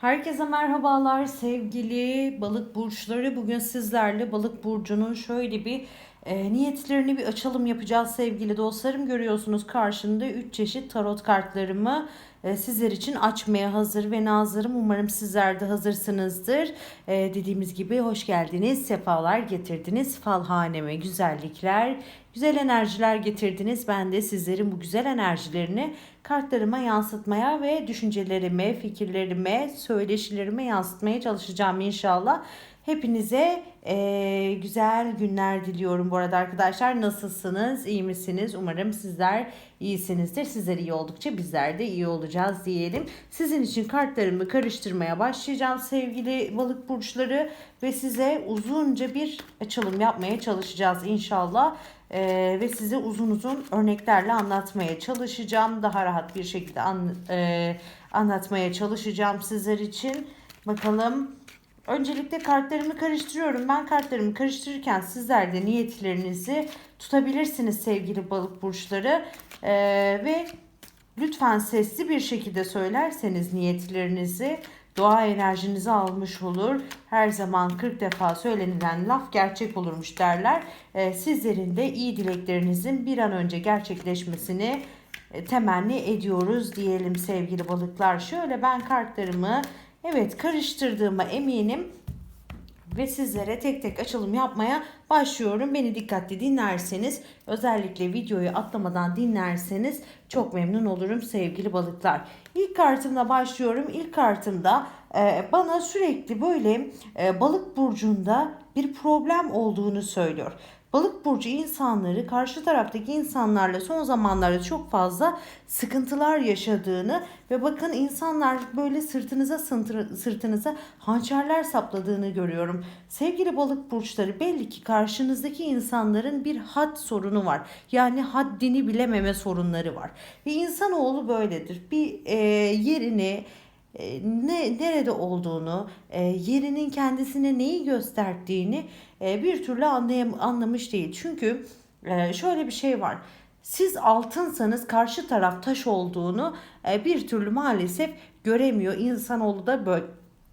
Herkese merhabalar sevgili balık burçları. Bugün sizlerle balık burcunun şöyle bir e, niyetlerini bir açalım yapacağız sevgili dostlarım. Görüyorsunuz karşımda 3 çeşit tarot kartlarımı e, sizler için açmaya hazır ve nazırım. Umarım sizler de hazırsınızdır. E, dediğimiz gibi hoş geldiniz, sefalar getirdiniz. Fal haneme güzellikler, güzel enerjiler getirdiniz. Ben de sizlerin bu güzel enerjilerini kartlarıma yansıtmaya ve düşüncelerime, fikirlerime, söyleşilerime yansıtmaya çalışacağım inşallah. Hepinize e, güzel günler diliyorum bu arada arkadaşlar. Nasılsınız? İyi misiniz? Umarım sizler iyisinizdir. Sizler iyi oldukça bizler de iyi olacağız diyelim. Sizin için kartlarımı karıştırmaya başlayacağım sevgili balık burçları ve size uzunca bir açılım yapmaya çalışacağız inşallah. Ee, ve size uzun uzun örneklerle anlatmaya çalışacağım. Daha rahat bir şekilde an, e, anlatmaya çalışacağım sizler için. Bakalım Öncelikle kartlarımı karıştırıyorum. Ben kartlarımı karıştırırken sizler de niyetlerinizi tutabilirsiniz sevgili balık burçları. Ee, ve lütfen sesli bir şekilde söylerseniz niyetlerinizi doğa enerjinizi almış olur. Her zaman 40 defa söylenilen laf gerçek olurmuş derler. Ee, sizlerin de iyi dileklerinizin bir an önce gerçekleşmesini e, temenni ediyoruz diyelim sevgili balıklar. Şöyle ben kartlarımı Evet karıştırdığıma eminim ve sizlere tek tek açılım yapmaya başlıyorum. Beni dikkatli dinlerseniz özellikle videoyu atlamadan dinlerseniz çok memnun olurum sevgili balıklar. İlk kartımla başlıyorum. İlk kartımda e, bana sürekli böyle e, balık burcunda bir problem olduğunu söylüyor. Balık burcu insanları karşı taraftaki insanlarla son zamanlarda çok fazla sıkıntılar yaşadığını ve bakın insanlar böyle sırtınıza sırtınıza hançerler sapladığını görüyorum. Sevgili balık burçları belli ki karşınızdaki insanların bir had sorunu var. Yani haddini bilememe sorunları var. Ve insanoğlu böyledir. Bir e, yerini ne nerede olduğunu, e, yerinin kendisine neyi gösterdiğini e, bir türlü anlayam anlamış değil. Çünkü şöyle bir şey var. Siz altınsanız karşı taraf taş olduğunu bir türlü maalesef göremiyor. İnsanoğlu da böyle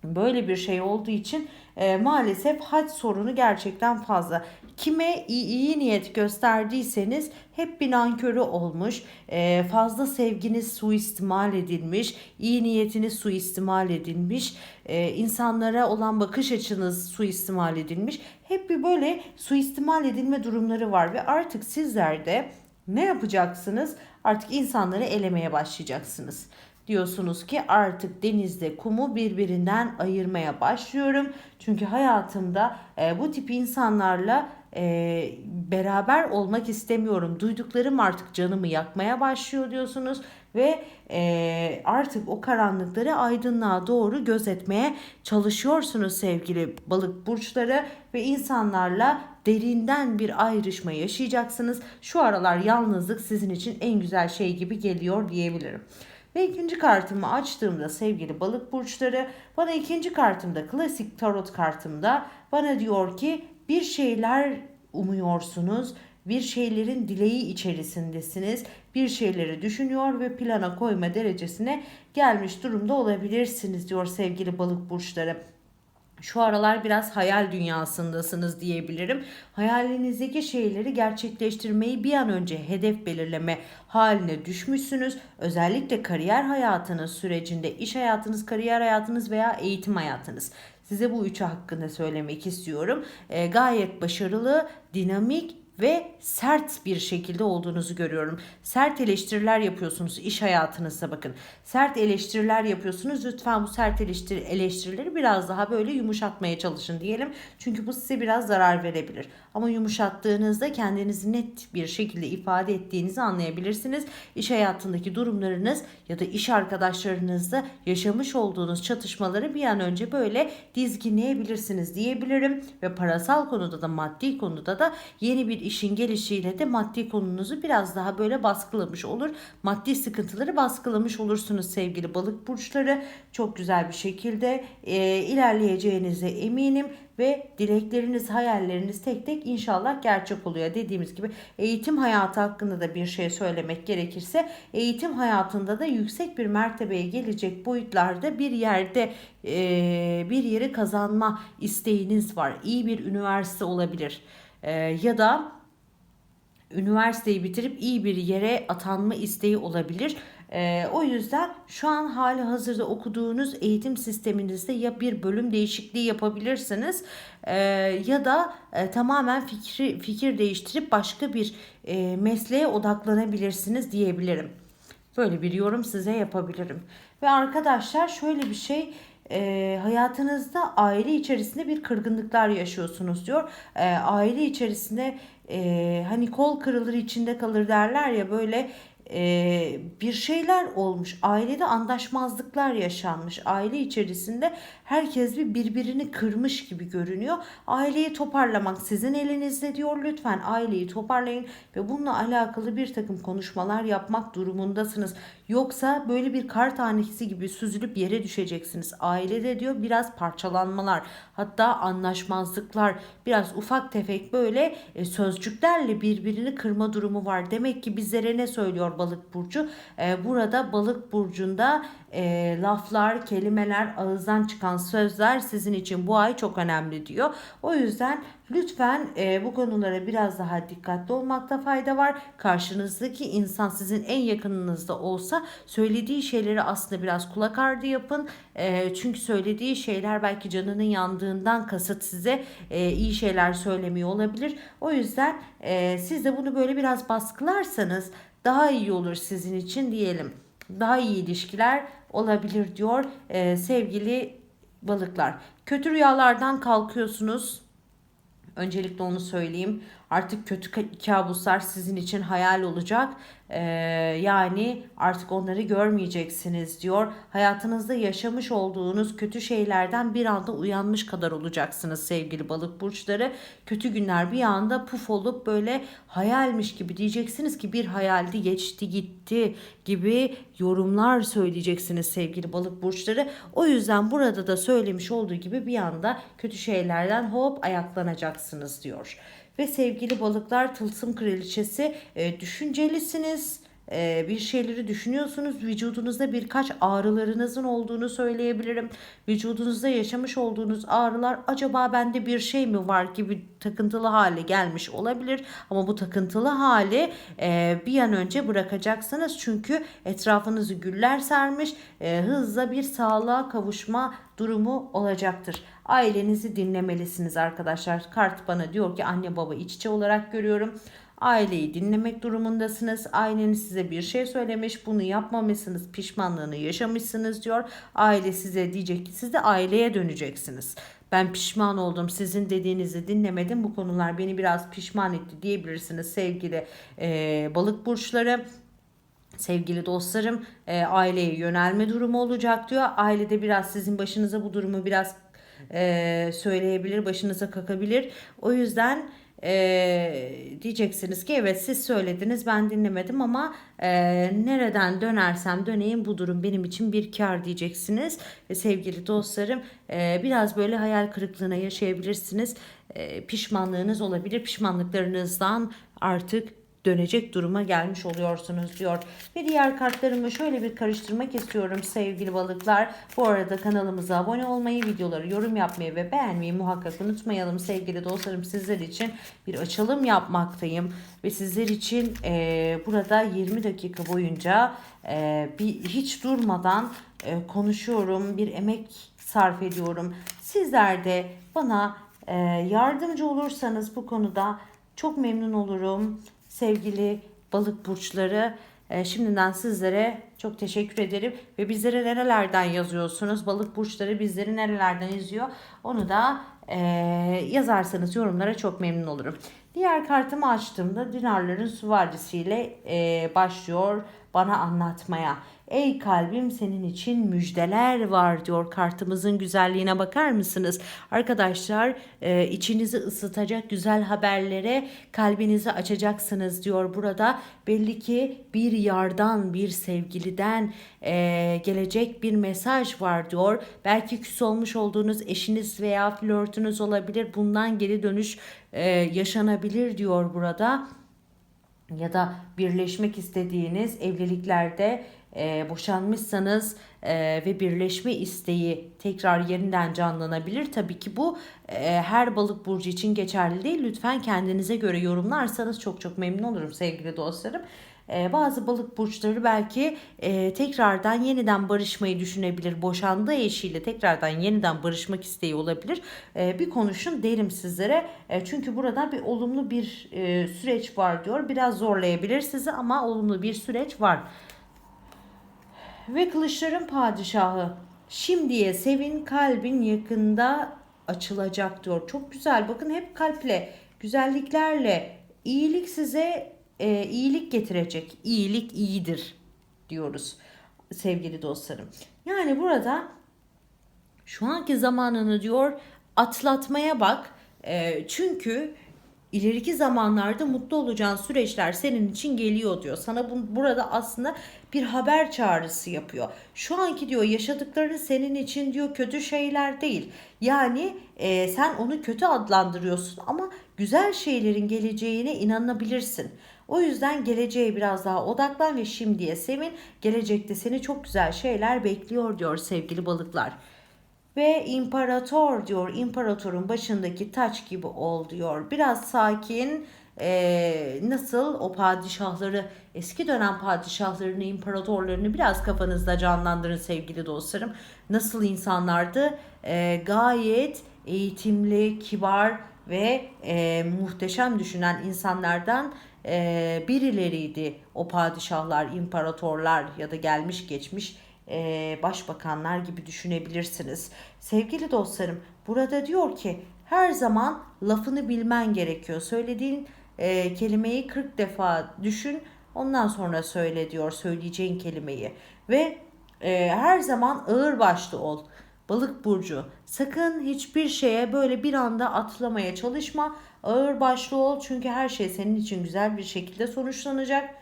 böyle bir şey olduğu için e, maalesef hac sorunu gerçekten fazla. Kime iyi, iyi niyet gösterdiyseniz hep bir nankörü olmuş, e, fazla sevginiz suistimal edilmiş, iyi niyetiniz suistimal edilmiş, e, insanlara olan bakış açınız suistimal edilmiş. Hep bir böyle suistimal edilme durumları var ve artık sizler de ne yapacaksınız? Artık insanları elemeye başlayacaksınız diyorsunuz ki artık denizde kumu birbirinden ayırmaya başlıyorum. Çünkü hayatımda e, bu tip insanlarla e, beraber olmak istemiyorum. Duyduklarım artık canımı yakmaya başlıyor diyorsunuz ve e, artık o karanlıkları aydınlığa doğru gözetmeye çalışıyorsunuz sevgili balık burçları ve insanlarla derinden bir ayrışma yaşayacaksınız. Şu aralar yalnızlık sizin için en güzel şey gibi geliyor diyebilirim. Ve ikinci kartımı açtığımda sevgili balık burçları bana ikinci kartımda klasik tarot kartımda bana diyor ki bir şeyler umuyorsunuz bir şeylerin dileği içerisindesiniz. Bir şeyleri düşünüyor ve plana koyma derecesine gelmiş durumda olabilirsiniz diyor sevgili balık burçları. Şu aralar biraz hayal dünyasındasınız diyebilirim. Hayalinizdeki şeyleri gerçekleştirmeyi bir an önce hedef belirleme haline düşmüşsünüz. Özellikle kariyer hayatınız sürecinde iş hayatınız, kariyer hayatınız veya eğitim hayatınız. Size bu üçü hakkında söylemek istiyorum. E, gayet başarılı, dinamik ve sert bir şekilde olduğunuzu görüyorum. Sert eleştiriler yapıyorsunuz iş hayatınızda bakın. Sert eleştiriler yapıyorsunuz. Lütfen bu sert eleştiri, eleştirileri biraz daha böyle yumuşatmaya çalışın diyelim. Çünkü bu size biraz zarar verebilir. Ama yumuşattığınızda kendinizi net bir şekilde ifade ettiğinizi anlayabilirsiniz. İş hayatındaki durumlarınız ya da iş arkadaşlarınızla yaşamış olduğunuz çatışmaları bir an önce böyle dizginleyebilirsiniz diyebilirim. Ve parasal konuda da maddi konuda da yeni bir işin gelişiyle de maddi konunuzu biraz daha böyle baskılamış olur. Maddi sıkıntıları baskılamış olursunuz sevgili balık burçları. Çok güzel bir şekilde e, ilerleyeceğinize eminim ve dilekleriniz, hayalleriniz tek tek inşallah gerçek oluyor. Dediğimiz gibi eğitim hayatı hakkında da bir şey söylemek gerekirse eğitim hayatında da yüksek bir mertebeye gelecek boyutlarda bir yerde e, bir yeri kazanma isteğiniz var. İyi bir üniversite olabilir. E, ya da üniversiteyi bitirip iyi bir yere atanma isteği olabilir. Ee, o yüzden şu an hali hazırda okuduğunuz eğitim sisteminizde ya bir bölüm değişikliği yapabilirsiniz e, ya da e, tamamen fikri fikir değiştirip başka bir e, mesleğe odaklanabilirsiniz diyebilirim. Böyle bir yorum size yapabilirim. Ve arkadaşlar şöyle bir şey e, hayatınızda aile içerisinde bir kırgınlıklar yaşıyorsunuz diyor. E, aile içerisinde e, hani kol kırılır içinde kalır derler ya böyle e, bir şeyler olmuş. Ailede anlaşmazlıklar yaşanmış. Aile içerisinde herkes bir birbirini kırmış gibi görünüyor. Aileyi toparlamak sizin elinizde diyor. Lütfen aileyi toparlayın ve bununla alakalı bir takım konuşmalar yapmak durumundasınız. Yoksa böyle bir kar tanesi gibi süzülüp yere düşeceksiniz. Ailede diyor biraz parçalanmalar, hatta anlaşmazlıklar, biraz ufak tefek böyle e, sözcüklerle birbirini kırma durumu var. Demek ki bizlere ne söylüyor balık burcu? E, burada balık burcunda e, laflar, kelimeler, ağızdan çıkan sözler sizin için bu ay çok önemli diyor. O yüzden lütfen e, bu konulara biraz daha dikkatli olmakta fayda var. Karşınızdaki insan sizin en yakınınızda olsa söylediği şeyleri aslında biraz kulak ardı yapın. E, çünkü söylediği şeyler belki canının yandığından kasıt size e, iyi şeyler söylemiyor olabilir. O yüzden e, siz de bunu böyle biraz baskılarsanız daha iyi olur sizin için diyelim. Daha iyi ilişkiler olabilir diyor e, sevgili balıklar. Kötü rüyalardan kalkıyorsunuz. Öncelikle onu söyleyeyim. Artık kötü kabuslar sizin için hayal olacak. Ee, yani artık onları görmeyeceksiniz diyor. Hayatınızda yaşamış olduğunuz kötü şeylerden bir anda uyanmış kadar olacaksınız sevgili balık burçları. Kötü günler bir anda puf olup böyle hayalmiş gibi diyeceksiniz ki bir hayaldi geçti gitti gibi yorumlar söyleyeceksiniz sevgili balık burçları. O yüzden burada da söylemiş olduğu gibi bir anda kötü şeylerden hop ayaklanacaksınız diyor. Ve sevgili balıklar tılsım kraliçesi e, düşüncelisiniz e, bir şeyleri düşünüyorsunuz. Vücudunuzda birkaç ağrılarınızın olduğunu söyleyebilirim. Vücudunuzda yaşamış olduğunuz ağrılar acaba bende bir şey mi var gibi takıntılı hale gelmiş olabilir. Ama bu takıntılı hali e, bir an önce bırakacaksınız. Çünkü etrafınızı güller sermiş. E, hızla bir sağlığa kavuşma durumu olacaktır. Ailenizi dinlemelisiniz arkadaşlar. Kart bana diyor ki anne baba iç içe olarak görüyorum. Aileyi dinlemek durumundasınız. Aileniz size bir şey söylemiş. Bunu yapmamışsınız. Pişmanlığını yaşamışsınız diyor. Aile size diyecek ki siz de aileye döneceksiniz. Ben pişman oldum. Sizin dediğinizi dinlemedim. Bu konular beni biraz pişman etti diyebilirsiniz sevgili e, balık burçları sevgili dostlarım e, aileye yönelme durumu olacak diyor. Ailede biraz sizin başınıza bu durumu biraz e, söyleyebilir, başınıza kakabilir. O yüzden e, diyeceksiniz ki evet siz söylediniz ben dinlemedim ama e, nereden dönersem döneyim bu durum benim için bir kar diyeceksiniz. Ve sevgili dostlarım e, biraz böyle hayal kırıklığına yaşayabilirsiniz. E, pişmanlığınız olabilir. Pişmanlıklarınızdan artık dönecek duruma gelmiş oluyorsunuz diyor. Ve diğer kartlarımı şöyle bir karıştırmak istiyorum sevgili balıklar. Bu arada kanalımıza abone olmayı, videoları yorum yapmayı ve beğenmeyi muhakkak unutmayalım sevgili dostlarım. Sizler için bir açılım yapmaktayım ve sizler için e, burada 20 dakika boyunca e, bir hiç durmadan e, konuşuyorum, bir emek sarf ediyorum. Sizler de bana e, yardımcı olursanız bu konuda çok memnun olurum sevgili balık burçları. E, şimdiden sizlere çok teşekkür ederim ve bizlere nerelerden yazıyorsunuz? Balık burçları bizleri nerelerden izliyor? Onu da e, yazarsanız yorumlara çok memnun olurum. Diğer kartımı açtığımda dinarların süvarisiyle e, başlıyor bana anlatmaya. Ey kalbim senin için müjdeler var diyor kartımızın güzelliğine bakar mısınız? Arkadaşlar e, içinizi ısıtacak güzel haberlere kalbinizi açacaksınız diyor burada. Belli ki bir yardan bir sevgiliden e, gelecek bir mesaj var diyor. Belki küs olmuş olduğunuz eşiniz veya flörtünüz olabilir. Bundan geri dönüş e, yaşanabilir diyor burada ya da birleşmek istediğiniz evliliklerde e, boşanmışsanız e, ve birleşme isteği tekrar yeniden canlanabilir. Tabii ki bu e, her balık burcu için geçerli değil. Lütfen kendinize göre yorumlarsanız çok çok memnun olurum sevgili dostlarım. E, bazı balık burçları belki e, tekrardan yeniden barışmayı düşünebilir. Boşandığı eşiyle tekrardan yeniden barışmak isteği olabilir. E, bir konuşun derim sizlere. E, çünkü burada bir olumlu bir e, süreç var diyor. Biraz zorlayabilir sizi ama olumlu bir süreç var. Ve kılıçların padişahı. Şimdiye sevin kalbin yakında açılacak diyor. Çok güzel. Bakın hep kalple, güzelliklerle iyilik size e, iyilik getirecek. İyilik iyidir diyoruz sevgili dostlarım. Yani burada şu anki zamanını diyor atlatmaya bak. E, çünkü ileriki zamanlarda mutlu olacağın süreçler senin için geliyor diyor. Sana bu, burada aslında bir haber çağrısı yapıyor. Şu anki diyor yaşadıkların senin için diyor kötü şeyler değil. Yani e, sen onu kötü adlandırıyorsun ama güzel şeylerin geleceğine inanabilirsin. O yüzden geleceğe biraz daha odaklan ve şimdiye sevin. Gelecekte seni çok güzel şeyler bekliyor diyor sevgili balıklar. Ve imparator diyor. İmparatorun başındaki taç gibi ol diyor. Biraz sakin. Ee, nasıl o padişahları eski dönem padişahlarını imparatorlarını biraz kafanızda canlandırın sevgili dostlarım. Nasıl insanlardı? Ee, gayet eğitimli, kibar ve e, muhteşem düşünen insanlardan e, birileriydi o padişahlar, imparatorlar ya da gelmiş geçmiş e, başbakanlar gibi düşünebilirsiniz. Sevgili dostlarım burada diyor ki her zaman lafını bilmen gerekiyor. Söylediğin e, kelimeyi 40 defa düşün ondan sonra söyle diyor söyleyeceğin kelimeyi. Ve e, her zaman ağır başlı ol. Balık burcu sakın hiçbir şeye böyle bir anda atlamaya çalışma. Ağır başlı ol çünkü her şey senin için güzel bir şekilde sonuçlanacak.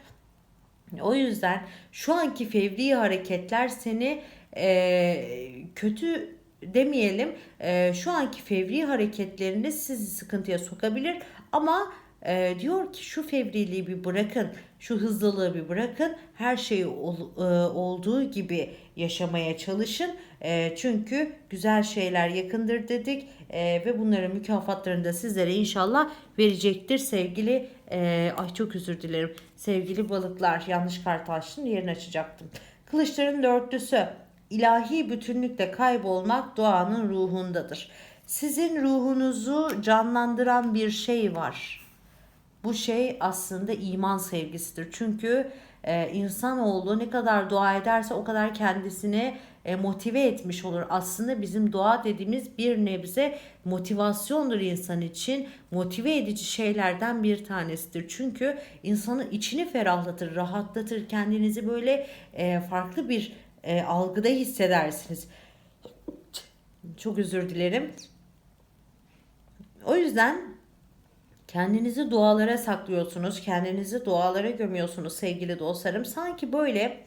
O yüzden şu anki fevri hareketler seni e, kötü demeyelim. E, şu anki fevri hareketleriniz sizi sıkıntıya sokabilir ama e, diyor ki şu fevriliği bir bırakın, şu hızlılığı bir bırakın, her şeyi ol, e, olduğu gibi yaşamaya çalışın. E, çünkü güzel şeyler yakındır dedik e, ve bunların mükafatlarını da sizlere inşallah verecektir sevgili. E, ay çok özür dilerim sevgili balıklar yanlış kart açtım yerini açacaktım. Kılıçların dörtlüsü ilahi bütünlükle kaybolmak doğanın ruhundadır. Sizin ruhunuzu canlandıran bir şey var. Bu şey aslında iman sevgisidir. Çünkü e, insanoğlu ne kadar dua ederse o kadar kendisini e, motive etmiş olur. Aslında bizim dua dediğimiz bir nebze motivasyondur insan için. Motive edici şeylerden bir tanesidir. Çünkü insanın içini ferahlatır, rahatlatır. Kendinizi böyle e, farklı bir e, algıda hissedersiniz. Çok özür dilerim. O yüzden Kendinizi dualara saklıyorsunuz, kendinizi dualara gömüyorsunuz sevgili dostlarım. Sanki böyle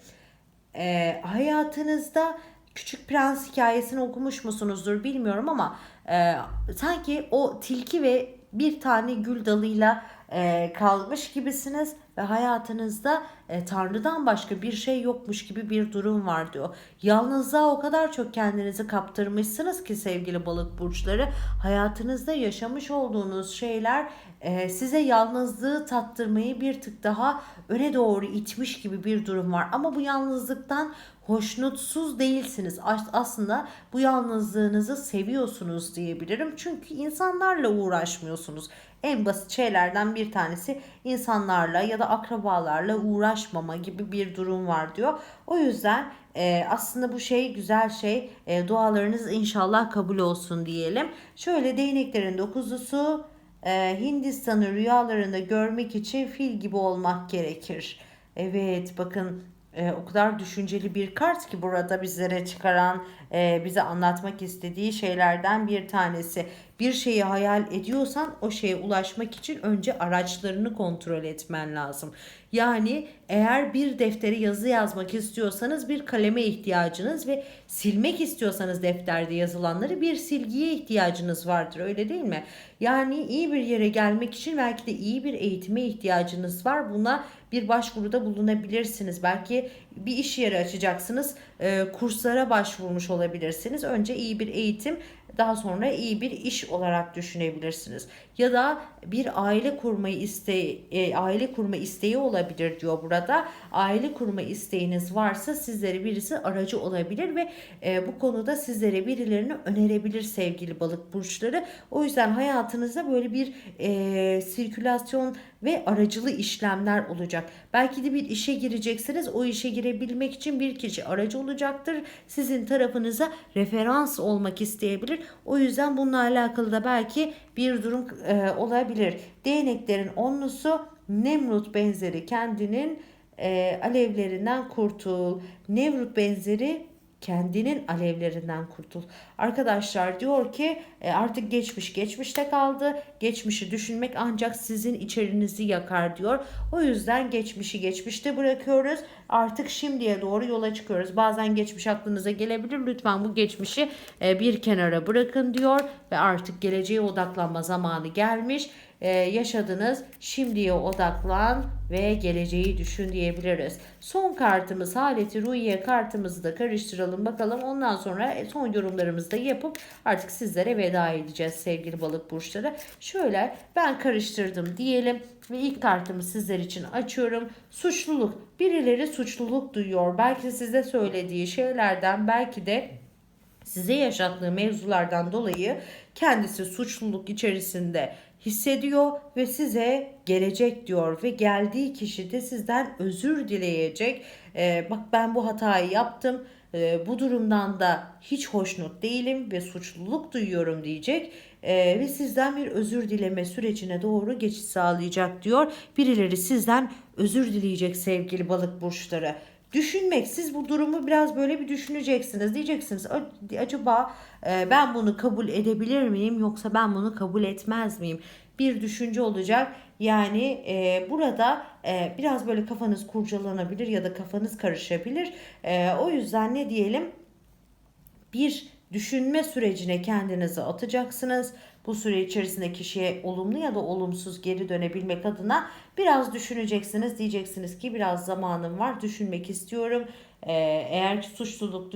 e, hayatınızda Küçük Prens hikayesini okumuş musunuzdur bilmiyorum ama e, sanki o tilki ve bir tane gül dalıyla e, kalmış gibisiniz ve hayatınızda e, Tanrı'dan başka bir şey yokmuş gibi bir durum var diyor. Yalnızlığa o kadar çok kendinizi kaptırmışsınız ki sevgili balık burçları hayatınızda yaşamış olduğunuz şeyler e, size yalnızlığı tattırmayı bir tık daha öne doğru itmiş gibi bir durum var. Ama bu yalnızlıktan hoşnutsuz değilsiniz. Aslında bu yalnızlığınızı seviyorsunuz diyebilirim. Çünkü insanlarla uğraşmıyorsunuz. En basit şeylerden bir tanesi insanlarla ya da akrabalarla uğraşmama gibi bir durum var diyor. O yüzden e, aslında bu şey güzel şey. E, dualarınız inşallah kabul olsun diyelim. Şöyle değneklerin dokuzlusu e, Hindistan'ı rüyalarında görmek için fil gibi olmak gerekir Evet bakın e, o kadar düşünceli bir kart ki burada bizlere çıkaran, e, bize anlatmak istediği şeylerden bir tanesi. Bir şeyi hayal ediyorsan o şeye ulaşmak için önce araçlarını kontrol etmen lazım. Yani eğer bir deftere yazı yazmak istiyorsanız bir kaleme ihtiyacınız ve silmek istiyorsanız defterde yazılanları bir silgiye ihtiyacınız vardır öyle değil mi? Yani iyi bir yere gelmek için belki de iyi bir eğitime ihtiyacınız var. Buna bir başvuruda bulunabilirsiniz. Belki bir iş yeri açacaksınız. E, kurslara başvurmuş olabilirsiniz. Önce iyi bir eğitim daha sonra iyi bir iş olarak düşünebilirsiniz. Ya da bir aile kurmayı isteği, e, aile kurma isteği olabilir diyor burada. Aile kurma isteğiniz varsa sizlere birisi aracı olabilir ve e, bu konuda sizlere birilerini önerebilir sevgili balık burçları. O yüzden hayatınızda böyle bir e, sirkülasyon ve aracılı işlemler olacak. Belki de bir işe gireceksiniz. O işe girebilmek için bir kişi aracı olacaktır. Sizin tarafınıza referans olmak isteyebilir. O yüzden bununla alakalı da belki bir durum e, olabilir. Değneklerin onlusu Nemrut benzeri kendinin e, alevlerinden kurtul. Nemrut benzeri kendinin alevlerinden kurtul. Arkadaşlar diyor ki e, artık geçmiş geçmişte kaldı. Geçmişi düşünmek ancak sizin içerinizi yakar diyor. O yüzden geçmişi geçmişte bırakıyoruz. Artık şimdiye doğru yola çıkıyoruz. Bazen geçmiş aklınıza gelebilir. Lütfen bu geçmişi e, bir kenara bırakın diyor ve artık geleceğe odaklanma zamanı gelmiş e, yaşadınız. Şimdiye odaklan ve geleceği düşün diyebiliriz. Son kartımız Haleti Ruhiye kartımızı da karıştıralım bakalım. Ondan sonra son yorumlarımızı da yapıp artık sizlere veda edeceğiz sevgili balık burçları. Şöyle ben karıştırdım diyelim ve ilk kartımı sizler için açıyorum. Suçluluk. Birileri suçluluk duyuyor. Belki size söylediği şeylerden belki de size yaşattığı mevzulardan dolayı kendisi suçluluk içerisinde hissediyor ve size gelecek diyor ve geldiği kişi de sizden özür dileyecek. Ee, bak ben bu hatayı yaptım. Ee, bu durumdan da hiç hoşnut değilim ve suçluluk duyuyorum diyecek ee, ve sizden bir özür dileme sürecine doğru geçiş sağlayacak diyor. Birileri sizden özür dileyecek sevgili balık burçları. Düşünmek siz bu durumu biraz böyle bir düşüneceksiniz. Diyeceksiniz acaba e, ben bunu kabul edebilir miyim yoksa ben bunu kabul etmez miyim? Bir düşünce olacak. Yani e, burada e, biraz böyle kafanız kurcalanabilir ya da kafanız karışabilir. E, o yüzden ne diyelim? Bir düşünme sürecine kendinizi atacaksınız. Bu süre içerisinde kişiye olumlu ya da olumsuz geri dönebilmek adına biraz düşüneceksiniz. Diyeceksiniz ki biraz zamanım var düşünmek istiyorum. Ee, eğer suçluluk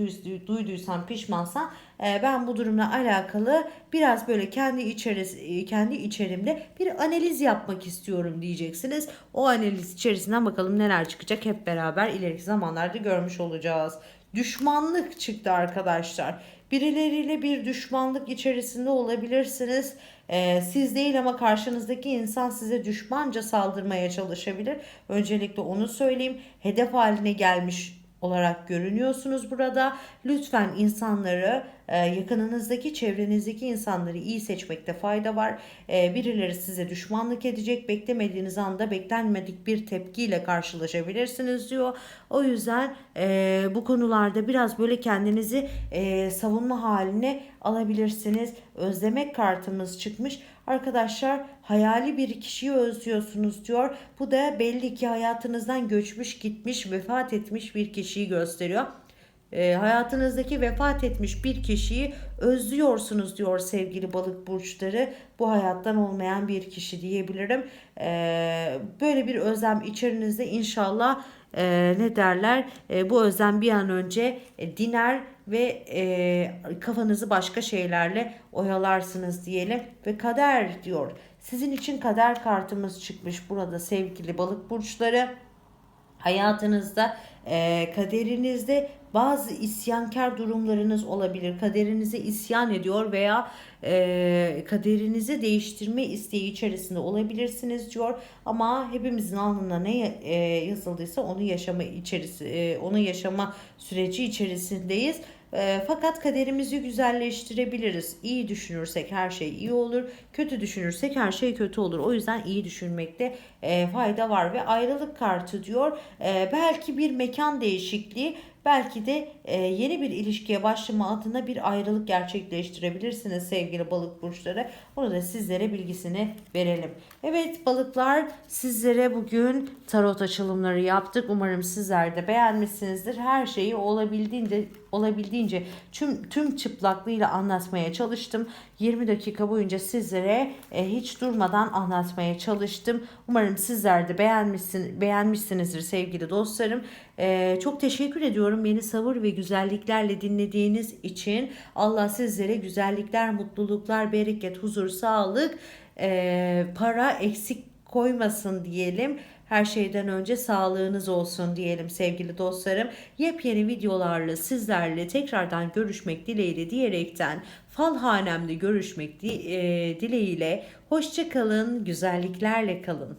duyduysan pişmansan e, ben bu durumla alakalı biraz böyle kendi içerisi kendi içerimde bir analiz yapmak istiyorum diyeceksiniz. O analiz içerisinden bakalım neler çıkacak hep beraber ileriki zamanlarda görmüş olacağız. Düşmanlık çıktı arkadaşlar. Birileriyle bir düşmanlık içerisinde olabilirsiniz. Ee, siz değil ama karşınızdaki insan size düşmanca saldırmaya çalışabilir. Öncelikle onu söyleyeyim. Hedef haline gelmiş olarak görünüyorsunuz burada. Lütfen insanları yakınınızdaki çevrenizdeki insanları iyi seçmekte fayda var. E, birileri size düşmanlık edecek. Beklemediğiniz anda beklenmedik bir tepkiyle karşılaşabilirsiniz diyor. O yüzden e, bu konularda biraz böyle kendinizi savunma haline alabilirsiniz. Özlemek kartımız çıkmış. Arkadaşlar hayali bir kişiyi özlüyorsunuz diyor. Bu da belli ki hayatınızdan göçmüş, gitmiş, vefat etmiş bir kişiyi gösteriyor. E, hayatınızdaki vefat etmiş bir kişiyi özlüyorsunuz diyor sevgili balık burçları. Bu hayattan olmayan bir kişi diyebilirim. E, böyle bir özlem içerinizde inşallah e, ne derler e, bu özlem bir an önce e, diner ve e, kafanızı başka şeylerle oyalarsınız diyelim ve kader diyor. Sizin için kader kartımız çıkmış burada sevgili balık burçları. Hayatınızda, e, kaderinizde bazı isyankar durumlarınız olabilir. Kaderinize isyan ediyor veya e, kaderinizi değiştirme isteği içerisinde olabilirsiniz diyor. Ama hepimizin alnına ne e, yazıldıysa onu yaşama içerisi, e, onu yaşama süreci içerisindeyiz. E, fakat kaderimizi güzelleştirebiliriz. İyi düşünürsek her şey iyi olur. Kötü düşünürsek her şey kötü olur. O yüzden iyi düşünmekte e, fayda var ve ayrılık kartı diyor. E, belki bir mekan değişikliği Belki de e, yeni bir ilişkiye başlama adına bir ayrılık gerçekleştirebilirsiniz sevgili balık burçları. Onu da sizlere bilgisini verelim. Evet balıklar sizlere bugün tarot açılımları yaptık. Umarım sizler de beğenmişsinizdir. Her şeyi olabildiğince olabildiğince tüm tüm çıplaklığıyla anlatmaya çalıştım. 20 dakika boyunca sizlere e, hiç durmadan anlatmaya çalıştım. Umarım sizler de beğenmişsin, beğenmişsinizdir sevgili dostlarım. E, çok teşekkür ediyorum beni sabır ve güzelliklerle dinlediğiniz için. Allah sizlere güzellikler, mutluluklar, bereket, huzur, sağlık, e, para eksik koymasın diyelim. Her şeyden önce sağlığınız olsun diyelim sevgili dostlarım. Yepyeni videolarla sizlerle tekrardan görüşmek dileğiyle diyerekten fal hanemde görüşmek e, dileğiyle hoşça kalın, güzelliklerle kalın.